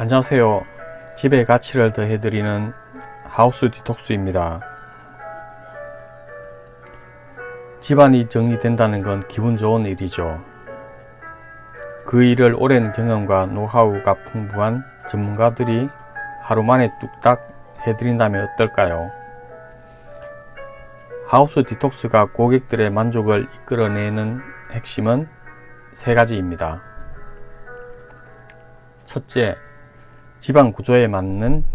안녕하세요. 집에 가치를 더해드리는 하우스 디톡스입니다. 집안이 정리된다는 건 기분 좋은 일이죠. 그 일을 오랜 경험과 노하우가 풍부한 전문가들이 하루 만에 뚝딱 해드린다면 어떨까요? 하우스 디톡스가 고객들의 만족을 이끌어내는 핵심은 세 가지입니다. 첫째, 집안 구조에 맞는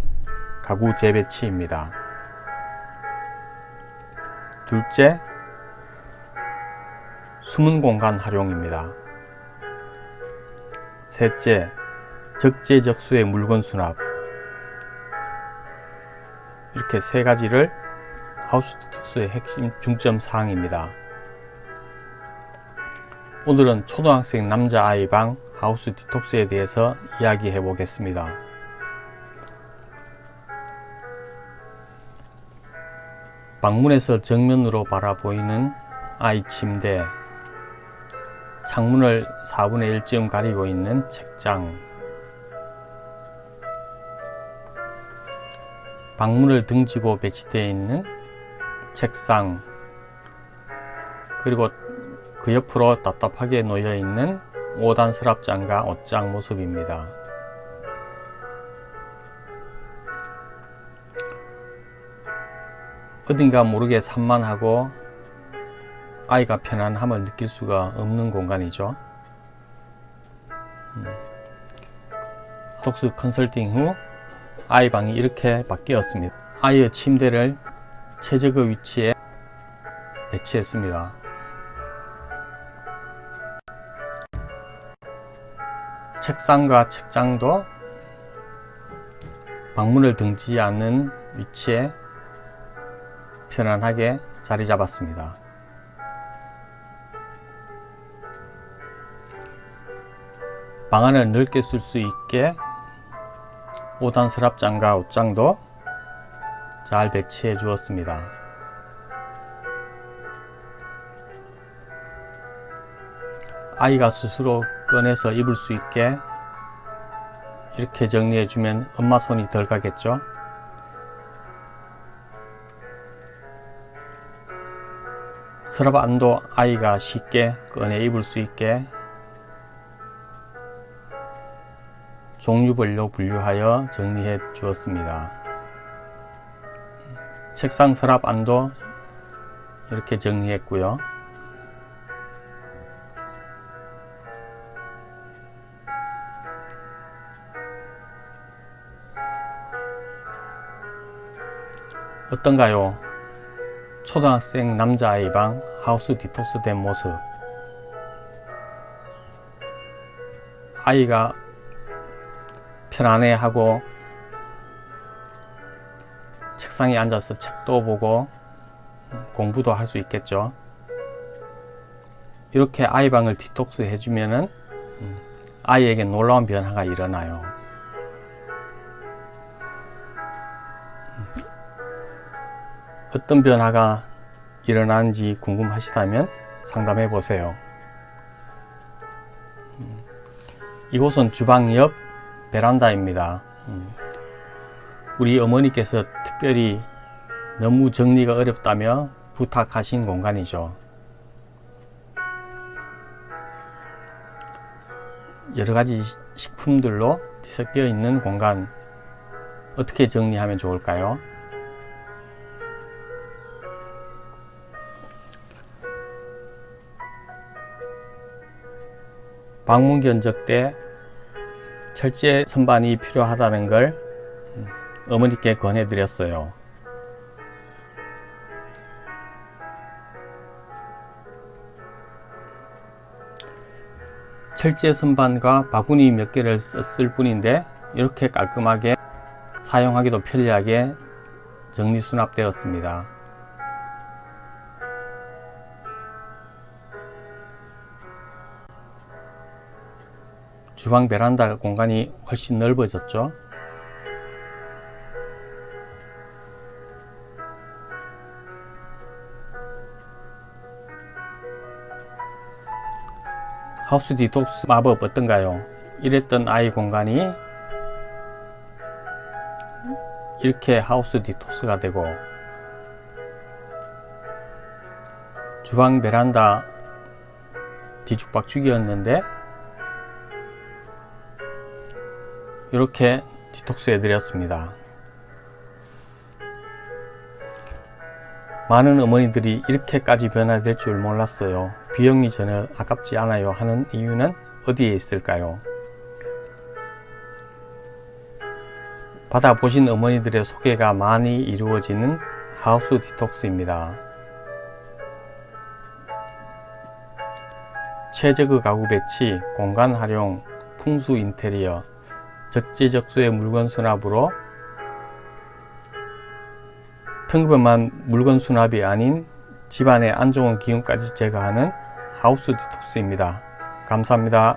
가구 재배치입니다. 둘째, 숨은 공간 활용입니다. 셋째, 적재적소의 물건 수납. 이렇게 세 가지를 하우스 디톡스의 핵심 중점 사항입니다. 오늘은 초등학생 남자 아이 방 하우스 디톡스에 대해서 이야기해 보겠습니다. 방문에서 정면으로 바라보이는 아이 침대, 창문을 4분의 1쯤 가리고 있는 책장, 방문을 등지고 배치되어 있는 책상, 그리고 그 옆으로 답답하게 놓여 있는 5단 서랍장과 옷장 모습입니다. 어딘가 모르게 산만하고 아이가 편안함을 느낄 수가 없는 공간이죠. 음. 독수 컨설팅 후 아이 방이 이렇게 바뀌었습니다. 아이의 침대를 최적의 위치에 배치했습니다. 책상과 책장도 방문을 등지지 않는 위치에 편안하게 자리 잡았습니다. 방안을 넓게 쓸 수 있게 5단 서랍장과 옷장도 잘 배치해 주었습니다. 아이가 스스로 꺼내서 입을 수 있게 이렇게 정리해 주면 엄마 손이 덜 가겠죠? 서랍 안도 아이가 쉽게 꺼내 입을 수 있게 종류별로 분류하여 정리해 주었습니다. 책상 서랍 안도 이렇게 정리했고요. 어떤가요? 초등학생 남자아이 방 하우스 디톡스 된 모습. 아이가 편안해하고 책상에 앉아서 책도 보고 공부도 할 수 있겠죠. 이렇게 아이 방을 디톡스 해주면은 아이에게 놀라운 변화가 일어나요. 어떤 변화가 일어나는지 궁금하시다면 상담해 보세요. 이곳은 주방 옆 베란다입니다. 음. 우리 어머니께서 특별히 너무 정리가 어렵다며 부탁하신 공간이죠. 여러 가지 식품들로 뒤섞여 있는 공간 어떻게 정리하면 좋을까요? 방문 견적 때 철제 선반이 필요하다는 걸 어머니께 권해드렸어요. 철제 선반과 바구니 몇 개를 썼을 뿐인데 이렇게 깔끔하게 사용하기도 편리하게 정리 수납되었습니다. 주방 베란다 공간이 훨씬 넓어졌죠. 하우스 디톡스 마법 어떤가요? 이랬던 아이 공간이 이렇게 하우스 디톡스가 되고 주방 베란다 뒤죽박죽이었는데 이렇게 디톡스 해드렸습니다. 많은 어머니들이 이렇게까지 변화될 줄 몰랐어요. 비용이 전혀 아깝지 않아요 하는 이유는 어디에 있을까요? 받아보신 어머니들의 소개가 많이 이루어지는 하우스 디톡스입니다. 최저그 가구 배치, 공간 활용, 풍수 인테리어, 적재적소의 물건 수납으로 평범한 물건 수납이 아닌 집안의 안 좋은 기운까지 제거하는 하우스 디톡스입니다. 감사합니다.